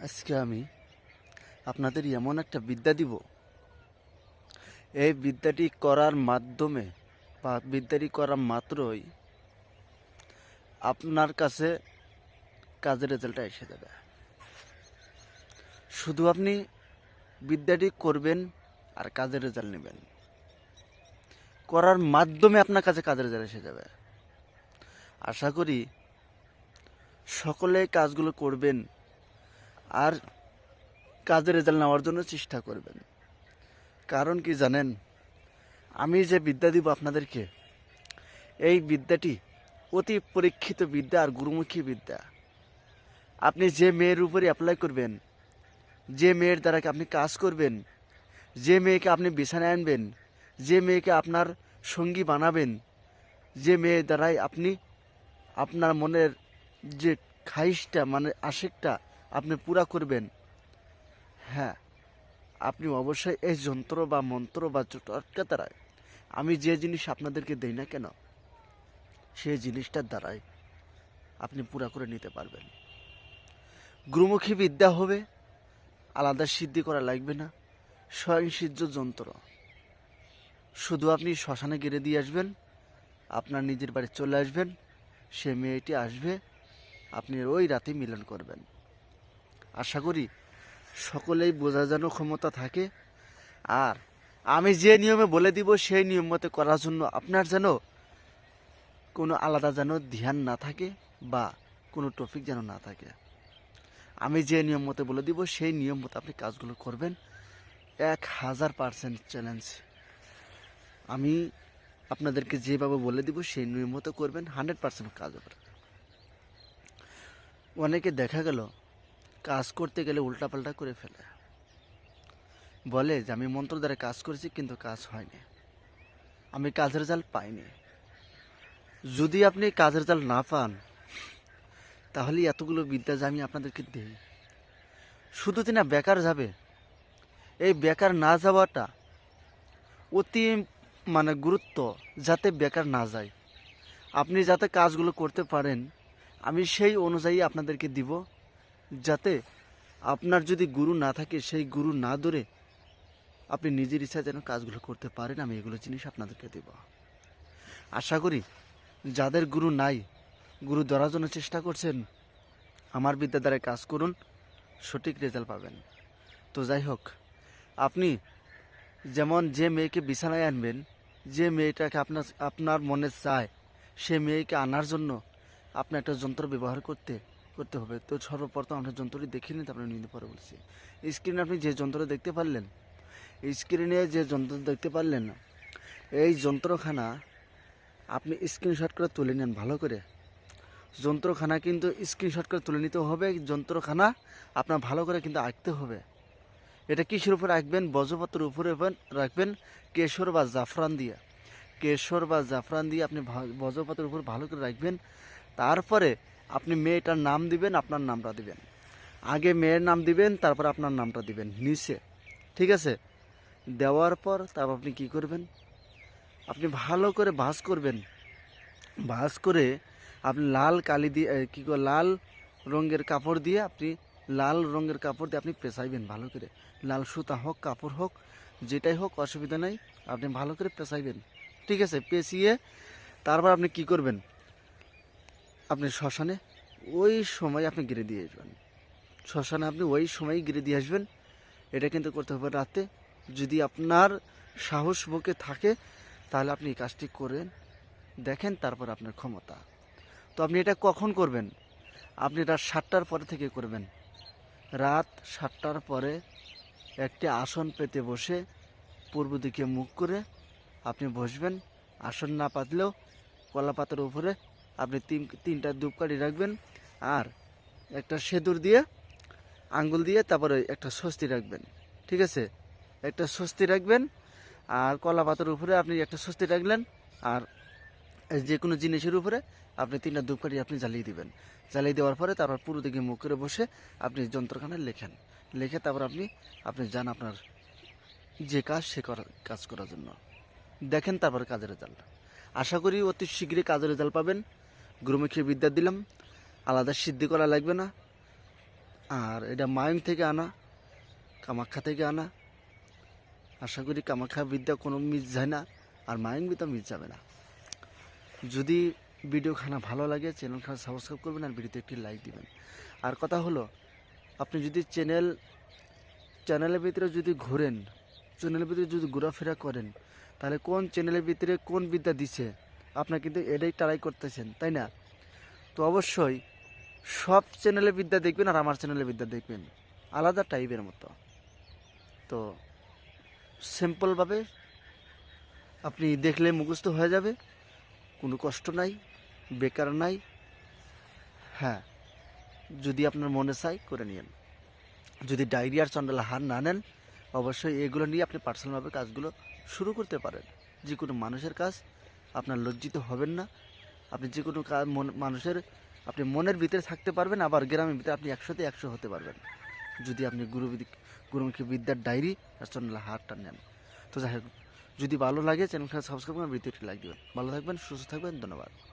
আজকে আমি আপনাদের এমন একটা বিদ্যা দিব। এই বিদ্যাটি করার মাধ্যমে বা বিদ্যাটি করা মাত্রই আপনার কাছে কাজের রেজাল্টটা এসে যাবে। শুধু আপনি বিদ্যাটি করবেন আর কাজের রেজাল্ট নেবেন। করার মাধ্যমে আপনার কাছে কাজের রেজাল্ট এসে যাবে। আশা করি সকলে কাজগুলো করবেন আর কাজের রেজাল্ট নেওয়ার জন্য চেষ্টা করবেন। কারণ কি জানেন? আমি যে বিদ্যা দিব আপনাদেরকে, এই বিদ্যাটি অতি পরীক্ষিত বিদ্যা আর গুরুমুখী বিদ্যা। আপনি যে মেয়ের উপরে অ্যাপ্লাই করবেন, যে মেয়ের দ্বারা আপনি কাজ করবেন, যে মেয়েকে আপনি বিছানায় আনবেন, যে মেয়েকে আপনার সঙ্গী বানাবেন, যে মেয়ের দ্বারাই আপনি আপনার মনের যে খাইশটা মানে আশেকটা আপনি পুরা করবেন। হ্যাঁ আপনি অবশ্যই এই যন্ত্র বা মন্ত্র বা চটকা দ্বারায়। আমি যে জিনিস আপনাদেরকে দেই না কেন, সেই জিনিসটার দ্বারাই আপনি পুরা করে নিতে পারবেন। গুরুমুখী বিদ্যা হবে, আলাদা সিদ্ধি করা লাগবে না, স্বয়ংসিদ্ধ যন্ত্র। শুধু আপনি শ্মশানে গেড়ে দিয়ে আসবেন, আপনার নিজের বাড়ি চলে আসবেন, সে মেয়েটি আসবে, আপনি ওই রাতে মিলন করবেন। আশা করি সকলেই বোঝা যেন ক্ষমতা থাকে। আর আমি যে নিয়মে বলে দিব, সেই নিয়ম মতো করার জন্য আপনার যেন কোনো আলাদা যেন ধ্যান না থাকে বা কোনো টপিক যেন না থাকে। আমি যে নিয়ম মতো বলে দিব, সেই নিয়ম মতো আপনি কাজগুলো করবেন। এক হাজার পার্সেন্ট চ্যালেঞ্জ। আমি আপনাদেরকে যেভাবে বলে দিব, সেই নিয়ম মতো করবেন, হান্ড্রেড পার্সেন্ট কাজ হবে। অনেকে দেখা গেল কাজ করতে গেলে উল্টাপাল্টা করে ফেলে। বলে যে, আমি মন্ত্র দ্বারা কাজ করেছি, কিন্তু কাজ হয়নি। আমি কাজের জাল পাইনি। যদি আপনি কাজের জাল না পান তাহলে এতগুলো বিদ্যা যে আমি আপনাদেরকে দিই। শুধু না, বেকার যাবে। এই বেকার না যাওয়াটা অতি মানে গুরুত্ব, যাতে বেকার না যায়। আপনি যাতে কাজগুলো করতে পারেন, আমি সেই অনুযায়ী আপনাদেরকে দিব। যাতে আপনার যদি গুরু না থাকে, সেই গুরু না ধরে আপনি নিজের ইচ্ছা যেন কাজগুলো করতে পারেন, আমি এগুলো জিনিস আপনাদেরকে দেব। আশা করি যাদের গুরু নাই, গুরু ধরার জন্য চেষ্টা করছেন, আমার বিদ্যা দ্বারা কাজ করুন, সঠিক রেজাল্ট পাবেন। তো যাই হোক, আপনি যেমন যে মেয়েকে বিছানায় আনবেন, যে মেয়েটাকে আপনার আপনার মনে চায়, সে মেয়েকে আনার জন্য আপনার একটা যন্ত্র ব্যবহার করতে করতে হবে। তো সর্বপ্রথম আমরা যন্ত্রটি দেখে নিতে আপনার নিতে পরে বলছি। স্ক্রিনে আপনি যে যন্ত্র দেখতে পারলেন স্ক্রিনে যে যন্ত্র দেখতে পারলেন, এই যন্ত্রখানা আপনি স্ক্রিনশট করে তুলে নেন ভালো করে। যন্ত্রখানা কিন্তু স্ক্রিনশট করে তুলে নিতে হবে, যন্ত্রখানা আপনার ভালো করে কিন্তু আঁকতে হবে। এটা কিসের উপরে রাখবেন বজ্রপাতের উপরে রাখবেন কেশর বা জাফরান দিয়ে। কেশর বা জাফরান দিয়ে আপনি বজ্রপাতের উপর ভালো করে রাখবেন। তারপরে আপনি মেয়েটার নাম দিবেন, আপনার নামটা দিবেন। আগে মেয়ের নাম দিবেন, তারপর আপনার নামটা দিবেন, নিচে। ঠিক আছে? দেওয়ার পর তারপর আপনি কি করবেন? আপনি ভালো করে ভাঁজ করবেন। ভাঁজ করে আপনি লাল কালি দিয়ে কী লাল রঙের কাপড় দিয়ে আপনি, লাল রঙের কাপড় দিয়ে আপনি পেঁচাইবেন ভালো করে। লাল সুতা হোক, কাপড় হোক, যেটাই হোক, অসুবিধা নাই। আপনি ভালো করে পেঁচাইবেন। ঠিক আছে? পেঁচিয়ে তারপর আপনি কি করবেন? আপনি শ্মশানে, ওই সময় আপনি গিরে দিয়ে আসবেন। শ্মশানে আপনি ওই সময় গিরে দিয়ে আসবেন। এটা কিন্তু করতে হবে রাতে। যদি আপনার সাহস বুকে থাকে, তাহলে আপনি এই কাজটি করেন। দেখেন তারপর আপনার ক্ষমতা। তো আপনি এটা কখন করবেন? আপনি রাত সাতটার পরে থেকে করবেন। রাত সাতটার পরে একটি আসন পেতে বসে পূর্ব দিকে মুখ করে আপনি বসবেন। আসন না পাতলেও কলা পাতার উপরে আপনি তিন, তিনটা ধূপকাঠি রাখবেন আর একটা সেঁদুর দিয়ে, আঙ্গুল দিয়ে তারপরে একটা স্বস্তি রাখবেন। ঠিক আছে? একটা স্বস্তি রাখবেন আর কলা পাতার উপরে আপনি একটা স্বস্তি রাখলেন আর যে কোনো জিনিসের উপরে আপনি তিনটা ধূপকাঠি আপনি জ্বালিয়ে দিবেন। জ্বালিয়ে দেওয়ার পরে তারপর পুরো দিকে মুখ করে বসে আপনি যন্ত্রখানায় লেখেন। লিখে তারপর আপনি আপনি যান আপনার যে কাজ, সে কাজ করার জন্য। দেখেন তারপর কাজের রেজাল্ট। আশা করি অতি শীঘ্রই কাজের রেজাল্ট পাবেন। গুরুমুখী বিদ্যা দিলাম। আলাদা সিদ্ধি করা লাগবে না। আর এটা মায়ং থেকে আনা, কামাখ্যা থেকে আনা। আশা করি কামাখ্যা বিদ্যা কোনো মিস যায় না, আর মায়ং বিদ্যা মিস যাবে না। যদি ভিডিও খানা ভালো লাগে চ্যানেল খানা সাবস্ক্রাইব করবেন আর ভিডিওতে একটি লাইক দিবেন। আর কথা হলো, আপনি যদি চ্যানেল, চ্যানেলের ভিতরে যদি ঘোরেন, চ্যানেলের ভিতরে যদি ঘোরাফেরা করেন, তাহলে কোন চ্যানেলের ভিতরে কোন বিদ্যা দিছে? আপনার কিন্তু এটাই ট্রাই করতেছেন, তাই না? তো অবশ্যই সব চ্যানেলে বিদ্যা দেখবেন আর আমার চ্যানেলে বিদ্যা দেখবেন, আলাদা টাইপের মতো। তো সিম্পলভাবে আপনি দেখলে মুখস্থ হয়ে যাবে, কোনো কষ্ট নাই, বেকার নাই। হ্যাঁ যদি আপনার মনে চাই করে নিন যদি ডায়রিয়ার চন্ডাল হার না নেন, অবশ্যই এগুলো নিয়ে আপনি পার্সোনালভাবে কাজগুলো শুরু করতে পারেন। যে কোনো মানুষের কাজ আপনার লজ্জিত হবেন না। আপনি যে কোনো মন- মানুষের আপনি মনের ভিতরে থাকতে পারবেন, আবার গ্রামের ভিতরে আপনি একশোতে একশো হতে পারবেন। যদি আপনি গুরু গুরুমুখী বিদ্যার ডায়েরি আর চন্ডাল হারটা নেন। তো যাই হোক, যদি ভালো লাগে, চ্যানেলটা সাবস্ক্রাইব করে ভিডিওটি লাইক দেবেন। ভালো থাকবেন, সুস্থ থাকবেন, ধন্যবাদ।